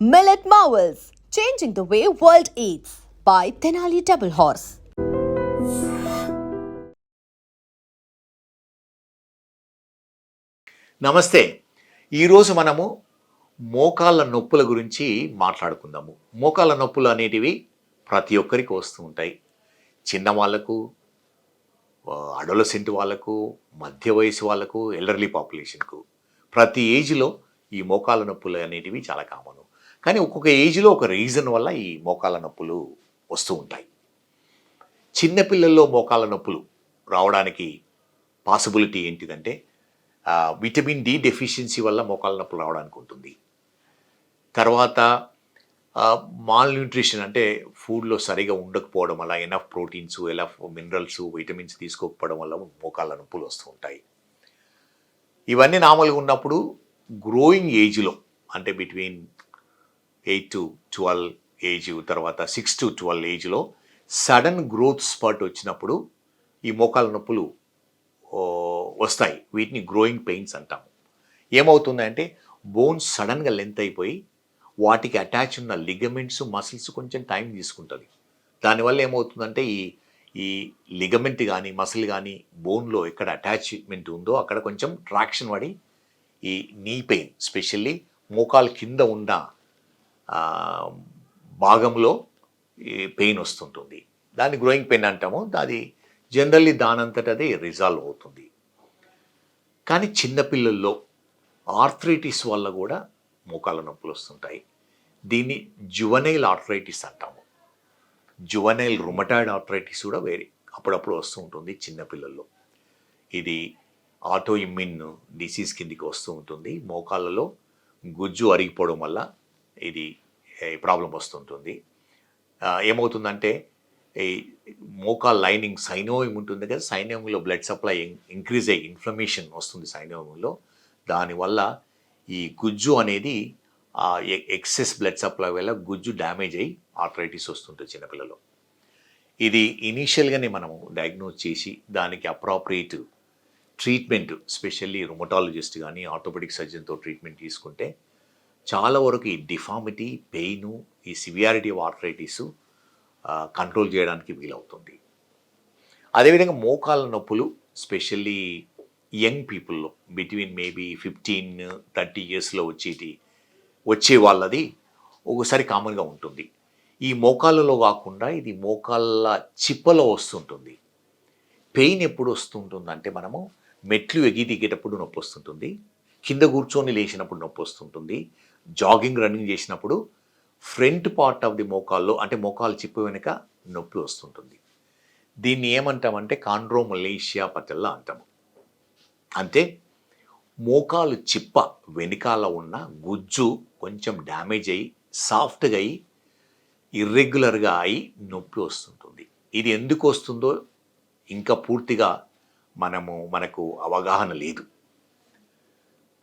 Millet Marvels Changing the Way World Eats by Tenali Double Horse. నమస్తే. ఈరోజు మనము మోకాళ్ళ నొప్పుల గురించి మాట్లాడుకుందాము. మోకాళ్ళ నొప్పులు అనేటివి ప్రతి ఒక్కరికి వస్తూ ఉంటాయి. చిన్న వాళ్ళకు అడోలసెంట్ వాళ్ళకు మధ్య వయసు వాళ్ళకు ఎల్డర్లీ పాపులేషన్కు ప్రతి ఏజ్లో ఈ మోకాళ్ళ నొప్పులు అనేటివి చాలా కామను కానీ ఒక్కొక్క ఏజ్లో ఒక రీజన్ వల్ల ఈ మోకాళ్ళ నొప్పులు వస్తూ ఉంటాయి. చిన్నపిల్లల్లో మోకాళ్ళ నొప్పులు రావడానికి పాసిబిలిటీ ఏంటిదంటే విటమిన్ డి డెఫిషియన్సీ వల్ల మోకాళ్ళ నొప్పులు రావడానికి ఉంటుంది. తర్వాత మాల్ న్యూట్రిషన్ అంటే ఫుడ్లో సరిగా ఉండకపోవడం వల్ల enough proteins enough minerals vitamins తీసుకోకపోవడం వల్ల మోకాళ్ళ నొప్పులు వస్తూ ఉంటాయి. ఇవన్నీ నార్మల్గా ఉన్నప్పుడు గ్రోయింగ్ ఏజ్లో అంటే between eight to twelve age తర్వాత సిక్స్ టు ట్వెల్వ్ ఏజ్లో సడన్ గ్రోత్ స్పాట్ వచ్చినప్పుడు ఈ మోకాల నొప్పులు వస్తాయి. వీటిని గ్రోయింగ్ పెయిన్స్ అంటాము. ఏమవుతుందంటే బోన్స్ సడన్గా లెంత్ అయిపోయి వాటికి అటాచ్ ఉన్న లిగమెంట్స్ మసిల్స్ కొంచెం టైం తీసుకుంటుంది. దానివల్ల ఏమవుతుందంటే ఈ ఈ లిగమెంట్ కానీ మసిల్ కానీ బోన్లో ఎక్కడ అటాచ్మెంట్ ఉందో అక్కడ కొంచెం ట్రాక్షన్ పడి ఈ నీ పెయిన్ స్పెషల్లీ మోకాలు కింద ఉన్న భాగంలో ఈ పెయిన్ వస్తుంటుంది. దాన్ని గ్రోయింగ్ పెయిన్ అంటాము. అది జనరల్లీ దానంతట అది రిజాల్వ్ అవుతుంది. కానీ చిన్నపిల్లల్లో ఆర్థరైటిస్ వల్ల కూడా మోకాల నొప్పులు వస్తుంటాయి. దీన్ని జువనైల్ ఆర్థరైటిస్ అంటాము. జువనైల్ రుమటాయిడ్ ఆర్థరైటిస్ కూడా వేరే అప్పుడప్పుడు వస్తూ ఉంటుంది చిన్నపిల్లల్లో ఇది ఆటో ఇమ్యూన్ డిసీజ్ కిందికి వస్తూ ఉంటుంది. మోకాళ్ళలో గుజ్జు అరిగిపోవడం వల్ల ఇది ప్రాబ్లం వస్తుంటుంది. ఏమవుతుందంటే ఈ మోకా లైనింగ్ సైనోయం ఉంటుంది కదా సైనోయంలో బ్లడ్ సప్లై ఇంక్రీజ్ అయ్యి ఇన్ఫ్లమేషన్ వస్తుంది సైనోయంలో దానివల్ల ఈ గుజ్జు అనేది ఆ ఎక్సెస్ బ్లడ్ సప్లై వల్ల గుజ్జు డ్యామేజ్ అయ్యి ఆర్థరైటిస్ వస్తుంటుంది చిన్నపిల్లలు. ఇది ఇనీషియల్గానే మనము డయాగ్నోజ్ చేసి దానికి అప్రాప్రియేట్ ట్రీట్మెంట్ స్పెషల్లీ రొమటాలజిస్ట్ కానీ ఆర్థోపెడిక్ సర్జన్తో ట్రీట్మెంట్ తీసుకుంటే చాలా వరకు ఈ డిఫామిటీ పెయిన్ ఈ సివియారిటీ ఆఫ్ ఆర్థరైటిస్ కంట్రోల్ చేయడానికి వీలవుతుంది. అదేవిధంగా మోకాల నొప్పులు స్పెషల్లీ యంగ్ పీపుల్లో బిట్వీన్ మేబీ ఫిఫ్టీన్ థర్టీ ఇయర్స్లో వచ్చేటి వచ్చే వాళ్ళది ఒకసారి కామన్గా ఉంటుంది. ఈ మోకాళ్ళలో కాకుండా ఇది మోకాళ్ళ చిప్పలో వస్తుంటుంది. పెయిన్ ఎప్పుడు వస్తుంటుంది అంటే మనము మెట్లు ఎగి దిగేటప్పుడు నొప్పి వస్తుంటుంది. కింద కూర్చొని లేచినప్పుడు నొప్పి వస్తుంటుంది. జాగింగ్ రన్నింగ్ చేసినప్పుడు ఫ్రంట్ పార్ట్ ఆఫ్ ది మోకాల్లో అంటే మోకాలు చిప్పు వెనుక నొప్పి వస్తుంటుంది. దీన్ని ఏమంటామంటే కాండ్రోమలేషియా పటెల్లా అంటాము. అంటే మోకాలు చిప్ప వెనుకాల ఉన్న గుజ్జు కొంచెం డ్యామేజ్ అయ్యి సాఫ్ట్గా అయ్యి ఇర్రెగ్యులర్గా అయి నొప్పి వస్తుంటుంది. ఇది ఎందుకు వస్తుందో ఇంకా పూర్తిగా మనము మనకు అవగాహన లేదు.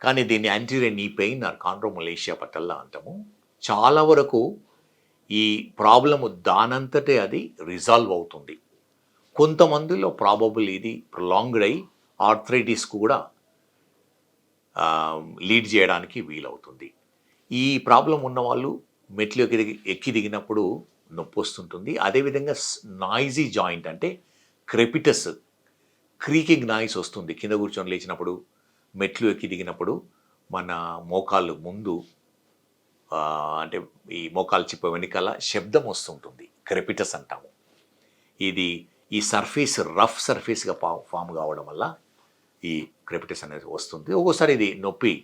కానీ దీన్ని యాంటీరియర్ నీ పెయిన్ ఆర్ కాండ్రోమలేషియా పట్టల్లా అంటాము. చాలా వరకు ఈ ప్రాబ్లము దానంతటే అది రిజాల్వ్ అవుతుంది. కొంతమందిలో ప్రాబబుల్ ఇది ప్రొలాంగ్డ్ అయి ఆర్థరైటిస్కు కూడా లీడ్ చేయడానికి వీలవుతుంది. ఈ ప్రాబ్లం ఉన్నవాళ్ళు మెట్లు ఎక్కి దిగి ఎక్కి దిగినప్పుడు నొప్పి వస్తుంటుంది. అదేవిధంగా నాయిజీ జాయింట్ అంటే క్రెపిటస్ క్రీకింగ్ నాయిస్ వస్తుంది. కింద కూర్చొని లేచినప్పుడు మెట్లు ఎక్కి దిగినప్పుడు మన మోకాళ్ళు ముందు అంటే ఈ మోకాలు చిప్ప వెనకాల శబ్దం వస్తుంటుంది. క్రెపిటస్ అంటాము. ఇది ఈ సర్ఫేస్ రఫ్ సర్ఫేస్గా ఫా ఫామ్ కావడం వల్ల ఈ క్రెపిటస్ అనేది వస్తుంది. ఒక్కోసారి ఇది నొప్పి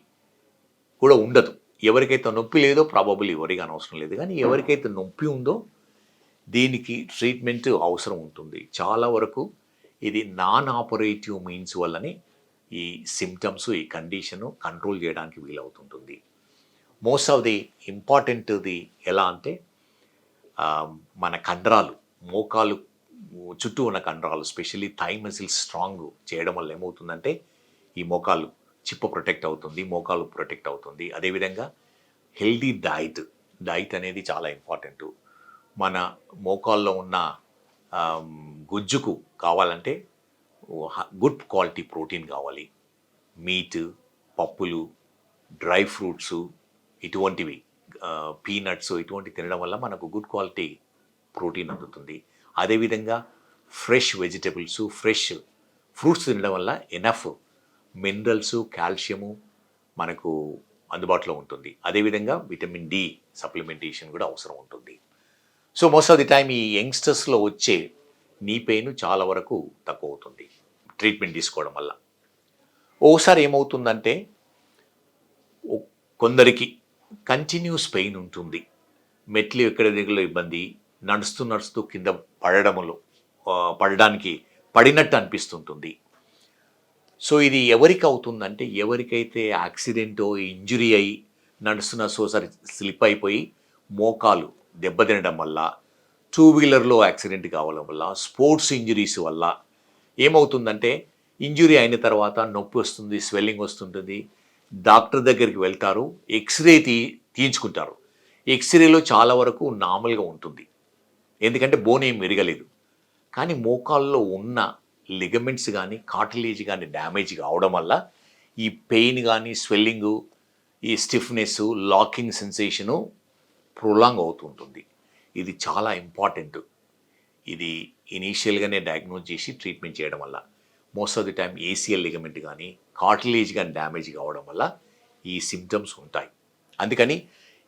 కూడా ఉండదు. ఎవరికైతే నొప్పి లేదో ప్రాబబుల్ ఎవరికి అనవసరం లేదు. కానీ ఎవరికైతే నొప్పి ఉందో దీనికి ట్రీట్మెంట్ అవసరం ఉంటుంది. చాలా వరకు ఇది నాన్ ఆపరేటివ్ మీన్స్ వల్లనే ఈ సిమ్టమ్స్ ఈ కండిషను కంట్రోల్ చేయడానికి వీలవుతుంటుంది. మోస్ట్ ఆఫ్ ది ఇంపార్టెంట్ది ఎలా అంటే మన కండరాలు మోకాలు చుట్టూ ఉన్న కండరాలు స్పెషల్లీ థై మసిల్స్ స్ట్రాంగ్ చేయడం వల్ల ఏమవుతుందంటే ఈ మోకాలు చిప్ప ప్రొటెక్ట్ అవుతుంది మోకాలు ప్రొటెక్ట్ అవుతుంది. అదేవిధంగా హెల్దీ డైట్ డైట్ అనేది చాలా ఇంపార్టెంట్ మన మోకాల్లో ఉన్న గుజ్జుకు కావాలంటే గుడ్ క్వాలిటీ ప్రోటీన్ కావాలి. మీట్ పప్పులు డ్రై ఫ్రూట్స్ ఇటువంటివి పీనట్స్ ఇటువంటి తినడం వల్ల మనకు గుడ్ క్వాలిటీ ప్రోటీన్ అందుతుంది. అదేవిధంగా ఫ్రెష్ వెజిటబుల్స్ ఫ్రెష్ ఫ్రూట్స్ తినడం వల్ల ఎనఫ్ మినరల్స్ కాల్షియము మనకు అందుబాటులో ఉంటుంది. అదేవిధంగా విటమిన్ డి సప్లిమెంటేషన్ కూడా అవసరం ఉంటుంది. So most of the time ఈ యంగ్స్టర్స్లో వచ్చే నీ పెయిన్ చాలా వరకు తక్కువ అవుతుంది. ట్రీట్మెంట్ తీసుకోవడం వల్ల. ఓసారి ఏమవుతుందంటే కొందరికి కంటిన్యూస్ పెయిన్ ఉంటుంది. మెట్లు ఎక్కడ దిగులో ఇబ్బంది నడుస్తూ నడుస్తూ కింద పడడములో పడడానికి పడినట్టు అనిపిస్తుంటుంది. సో ఇది ఎవరికి అవుతుందంటే ఎవరికైతే యాక్సిడెంటో ఇంజురీ అయి నడుస్తున్న సోసరి స్లిప్ అయిపోయి మోకాలు దెబ్బతినడం వల్ల టూ వీలర్లో యాక్సిడెంట్ కావడం వల్ల స్పోర్ట్స్ ఇంజురీస్ వల్ల ఏమవుతుందంటే ఇంజురీ అయిన తర్వాత నొప్పి వస్తుంది స్వెల్లింగ్ వస్తుంటుంది. డాక్టర్ దగ్గరికి వెళ్తారు ఎక్స్రే తీ తీయించుకుంటారు. ఎక్స్రేలో చాలా వరకు నార్మల్గా ఉంటుంది. ఎందుకంటే బోన్ ఏం విరగలేదు. కానీ మోకాల్లో ఉన్న లిగమెంట్స్ కానీ కాటిలేజ్ కానీ డ్యామేజ్ కావడం వల్ల ఈ పెయిన్ కానీ స్వెల్లింగు ఈ స్టిఫ్నెస్ లాకింగ్ సెన్సేషను ప్రొలాంగ్ అవుతుంటుంది ఇది చాలా ఇంపార్టెంట్. ఇది ఇనీషియల్గానే డయాగ్నోజ్ చేసి ట్రీట్మెంట్ చేయడం వల్ల most of the time ACL ligament కానీ కార్టిలేజ్ కానీ డ్యామేజ్ కావడం వల్ల ఈ సిమ్టమ్స్ ఉంటాయి. అందుకని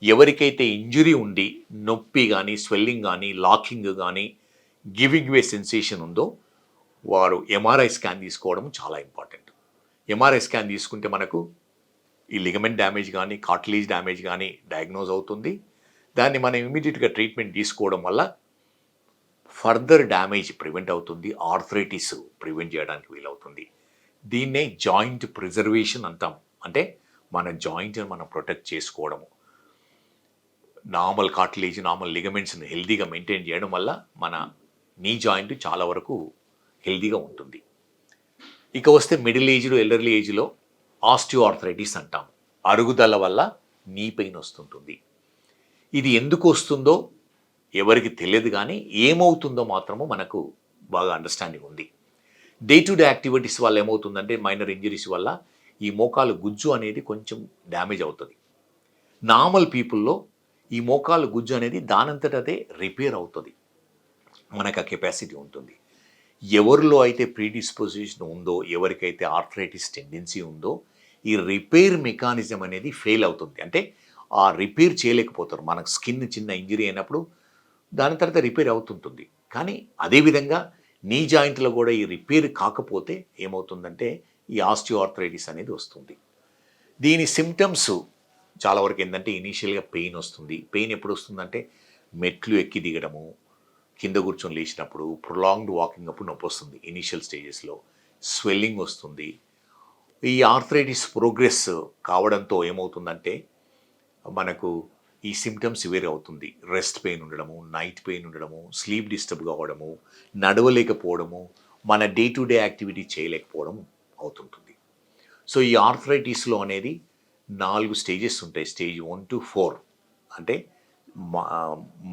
ఎవరికైతే ఇంజురీ ఉండి నొప్పి కానీ స్వెల్లింగ్ కానీ లాకింగ్ కానీ గివింగ్ వే సెన్సేషన్ ఉందో వారు ఎంఆర్ఐ స్కాన్ తీసుకోవడం చాలా ఇంపార్టెంట్ ఎంఆర్ఐ స్కాన్ తీసుకుంటే మనకు ఈ లిగమెంట్ డ్యామేజ్ కానీ కార్టిలేజ్ డ్యామేజ్ కానీ డయాగ్నోజ్ అవుతుంది. దాన్ని మనం ఇమీడియట్గా ట్రీట్మెంట్ తీసుకోవడం వల్ల ఫర్దర్ డ్యామేజ్ ప్రివెంట్ అవుతుంది ఆర్థరైటిస్ ప్రివెంట్ చేయడానికి వీలవుతుంది. దీన్నే జాయింట్ ప్రిజర్వేషన్ అంటాం. అంటే మన జాయింట్ని మనం ప్రొటెక్ట్ చేసుకోవడము. నార్మల్ కార్టిలేజ్ నార్మల్ లిగమెంట్స్ని హెల్దీగా మెయింటైన్ చేయడం వల్ల మన నీ జాయింట్ చాలా వరకు హెల్దీగా ఉంటుంది. ఇక వస్తే మిడిల్ ఏజ్లో ఎల్డర్లీ ఏజ్లో ఆస్టియో ఆర్థరైటిస్ అంటాం. అరుగుదల వల్ల నీ పెయిన్ వస్తుంటుంది. ఇది ఎందుకు వస్తుందో ఎవరికి తెలియదు కానీ ఏమవుతుందో మాత్రము మనకు బాగా అండర్స్టాండింగ్ ఉంది. డే టు డే యాక్టివిటీస్ వల్ల ఏమవుతుందంటే మైనర్ ఇంజరీస్ వల్ల ఈ మోకాలు గుజ్జు అనేది కొంచెం డ్యామేజ్ అవుతుంది. నార్మల్ పీపుల్లో ఈ మోకాలు గుజ్జు అనేది దానంతటదే రిపేర్ అవుతుంది. మనకు ఆ కెపాసిటీ ఉంటుంది. ఎవరిలో అయితే ప్రీడిస్పోజిషన్ ఉందో ఎవరికైతే ఆర్థరైటిస్ టెండెన్సీ ఉందో ఈ రిపేర్ మెకానిజం అనేది ఫెయిల్ అవుతుంది. అంటే ఆ రిపేర్ చేయలేకపోతారు. మనకు స్కిన్ చిన్న ఇంజరీ అయినప్పుడు దాని తర్వాత రిపేర్ అవుతుంటుంది. కానీ అదేవిధంగా నీ జాయింట్లో కూడా ఈ రిపేర్ కాకపోతే ఏమవుతుందంటే ఈ ఆస్టియోఆర్థరైటిస్ అనేది వస్తుంది. దీని సిమ్టమ్స్ చాలా వరకు ఏంటంటే ఇనీషియల్గా పెయిన్ వస్తుంది. పెయిన్ ఎప్పుడు వస్తుందంటే మెట్లు ఎక్కి దిగడము కింద కూర్చొని లేచినప్పుడు ప్రొలాంగ్డ్ వాకింగ్ అప్పుడు నొప్పి వస్తుంది ఇనీషియల్ స్టేజెస్లో. స్వెల్లింగ్ వస్తుంది. ఈ ఆర్థరైటిస్ ప్రోగ్రెస్ కావడంతో ఏమవుతుందంటే మనకు ఈ సిమ్టమ్స్ సివియర్ అవుతుంది. రెస్ట్ పెయిన్ ఉండడము నైట్ పెయిన్ ఉండడము స్లీప్ డిస్టర్బ్ కావడము నడవలేకపోవడము మన డే టు డే యాక్టివిటీ చేయలేకపోవడం అవుతుంటుంది. సో ఈ ఆర్థరైటిస్లో అనేది నాలుగు స్టేజెస్ ఉంటాయి. స్టేజ్ వన్ టు ఫోర్ అంటే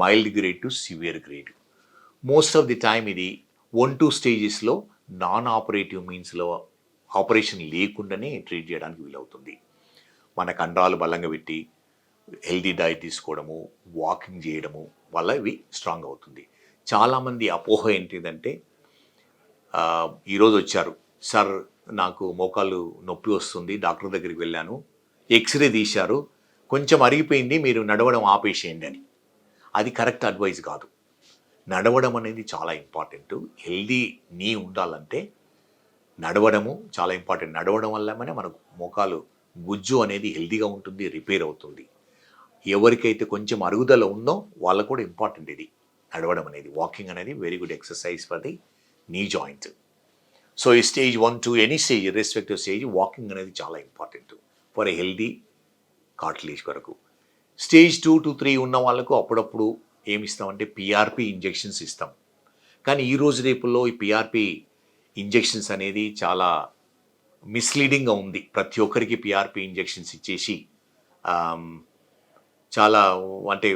mild grade to severe grade most of the time ఇది వన్ టూ స్టేజెస్లో నాన్ ఆపరేటివ్ మీన్స్లో ఆపరేషన్ లేకుండానే ట్రీట్ చేయడానికి వీలవుతుంది. మన కండరాలు బలంగా పెట్టి హెల్దీ డైట్ తీసుకోవడము వాకింగ్ చేయడము వల్ల ఇవి స్ట్రాంగ్ అవుతుంది. చాలామంది అపోహ ఏంటిదంటే ఈరోజు వచ్చారు. సార్ నాకు మోకాలు నొప్పి వస్తుంది డాక్టర్ దగ్గరికి వెళ్ళాను. ఎక్స్రే తీశారు. కొంచెం అరిగిపోయింది మీరు నడవడం ఆపేసేయండి అని. అది కరెక్ట్ అడ్వైజ్ కాదు. నడవడం అనేది చాలా ఇంపార్టెంట్. హెల్దీ నీ ఉండాలంటే నడవడము చాలా ఇంపార్టెంట్. నడవడం వల్ల మనకు మోకాలు గుజ్జు అనేది హెల్దీగా ఉంటుంది రిపేర్ అవుతుంది. ఎవరికైతే కొంచెం అరుగుదల ఉందో వాళ్ళకు కూడా ఇంపార్టెంట్ ఇది. నడవడం అనేది వాకింగ్ అనేది very good exercise for the knee joint so ఈ stage one to any stage respective stage walking అనేది చాలా important for a healthy cartilage కొరకు. స్టేజ్ టూ టు త్రీ ఉన్న వాళ్ళకు అప్పుడప్పుడు ఏమి ఇస్తామంటే పిఆర్పి ఇంజెక్షన్స్ ఇస్తాం. కానీ ఈ రోజు రేపుల్లో ఈ పిఆర్పి ఇంజెక్షన్స్ అనేది చాలా మిస్లీడింగ్గా ఉంది. ప్రతి ఒక్కరికి పిఆర్పి ఇంజెక్షన్స్ ఇచ్చేసి చాలా అంటే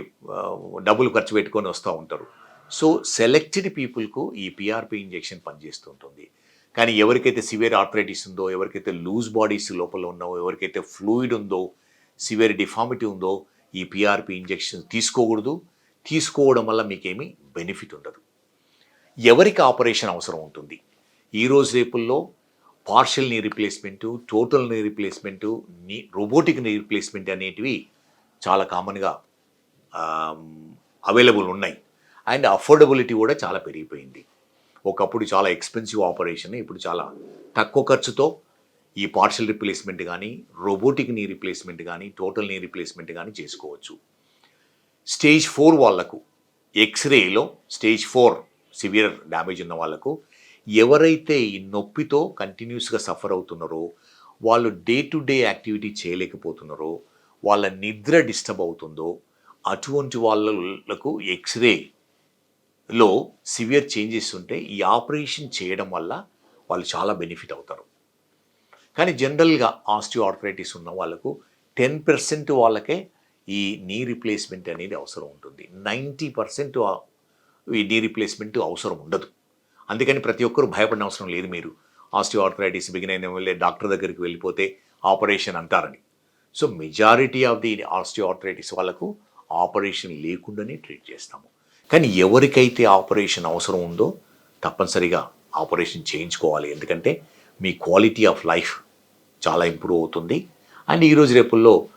డబ్బులు ఖర్చు పెట్టుకొని వస్తూ ఉంటారు. సో సెలెక్టెడ్ పీపుల్కు ఈ పిఆర్పి ఇంజెక్షన్ పనిచేస్తుంటుంది కానీ ఎవరికైతే సివియర్ ఆర్థరైటిస్ ఉందో ఎవరికైతే లూజ్ బాడీస్ లోపల ఉన్నో ఎవరికైతే ఫ్లూయిడ్ ఉందో సివియర్ డిఫార్మిటీ ఉందో ఈ పిఆర్పి ఇంజెక్షన్ తీసుకోకూడదు. తీసుకోవడం వల్ల మీకేమీ బెనిఫిట్ ఉండదు. ఎవరికి ఆపరేషన్ అవసరం ఉంటుంది? ఈ రోజు రేపుల్లో పార్షల్ నీ రిప్లేస్మెంటు టోటల్ నీ రిప్లేస్మెంటు నీ రోబోటిక్ నీ రిప్లేస్మెంట్ అనేటివి చాలా కామన్గా అవైలబుల్ ఉన్నాయి. అండ్ అఫోర్డబిలిటీ కూడా చాలా పెరిగిపోయింది. ఒకప్పుడు చాలా ఎక్స్పెన్సివ్ ఆపరేషన్ ఇప్పుడు చాలా తక్కువ ఖర్చుతో ఈ పార్షల్ రిప్లేస్మెంట్ కానీ రోబోటిక్ నీ రిప్లేస్మెంట్ కానీ టోటల్ నీ రిప్లేస్మెంట్ కానీ చేసుకోవచ్చు. స్టేజ్ ఫోర్ వాళ్ళకు ఎక్స్రేలో స్టేజ్ ఫోర్ సివియర్ డ్యామేజ్ ఉన్న వాళ్ళకు ఎవరైతే ఈ నొప్పితో కంటిన్యూస్గా సఫర్ అవుతున్నారో వాళ్ళు డే టు డే యాక్టివిటీ చేయలేకపోతున్నారో వాళ్ళ నిద్ర డిస్టర్బ్ అవుతుందో అటువంటి వాళ్ళకు ఎక్స్రేలో సివియర్ చేంజెస్ ఉంటే ఈ ఆపరేషన్ చేయడం వల్ల వాళ్ళు చాలా బెనిఫిట్ అవుతారు. కానీ జనరల్గా ఆస్టియోఆర్థరైటిస్ ఉన్న వాళ్ళకు టెన్ పర్సెంట్ వాళ్ళకే ఈ నీ రిప్లేస్మెంట్ అనేది అవసరం ఉంటుంది. నైంటీ పర్సెంట్ ఈ నీ రిప్లేస్మెంట్ అవసరం ఉండదు. అందుకని ప్రతి ఒక్కరు భయపడిన అవసరం లేదు మీరు. ఆస్టియోఆర్థరైటిస్ బిగిన్ అయిన వెళ్ళే డాక్టర్ దగ్గరికి వెళ్ళిపోతే ఆపరేషన్ అంటారని. So majority of the osteoarthritis వాళ్ళకు ఆపరేషన్ లేకుండానే ట్రీట్ చేస్తాము. కానీ ఎవరికైతే ఆపరేషన్ అవసరం ఉందో తప్పనిసరిగా ఆపరేషన్ చేయించుకోవాలి. ఎందుకంటే మీ క్వాలిటీ ఆఫ్ లైఫ్ చాలా ఇంప్రూవ్ అవుతుంది. అండ్ ఈరోజు రేపుల్లో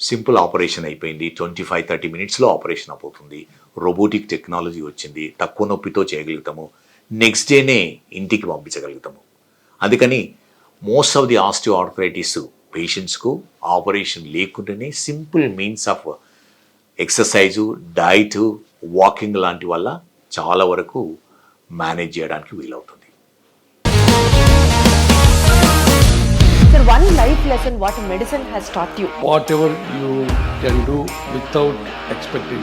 సింపుల్ ఆపరేషన్ అయిపోయింది. ట్వంటీ ఫైవ్ థర్టీ మినిట్స్లో ఆపరేషన్ అయిపోతుంది. రోబోటిక్ టెక్నాలజీ వచ్చింది. తక్కువ నొప్పితో చేయగలుగుతాము. నెక్స్ట్ డేనే ఇంటికి పంపించగలుగుతాము. అందుకని most of the osteo arthritis పేషెంట్స్కు operation లేకుండానే simple means of exercise diet walking లాంటి వల్ల చాలా వరకు మేనేజ్ చేయడానికి వీలవుతుంది Sir, one life lesson what medicine has taught you. whatever you can do without expecting.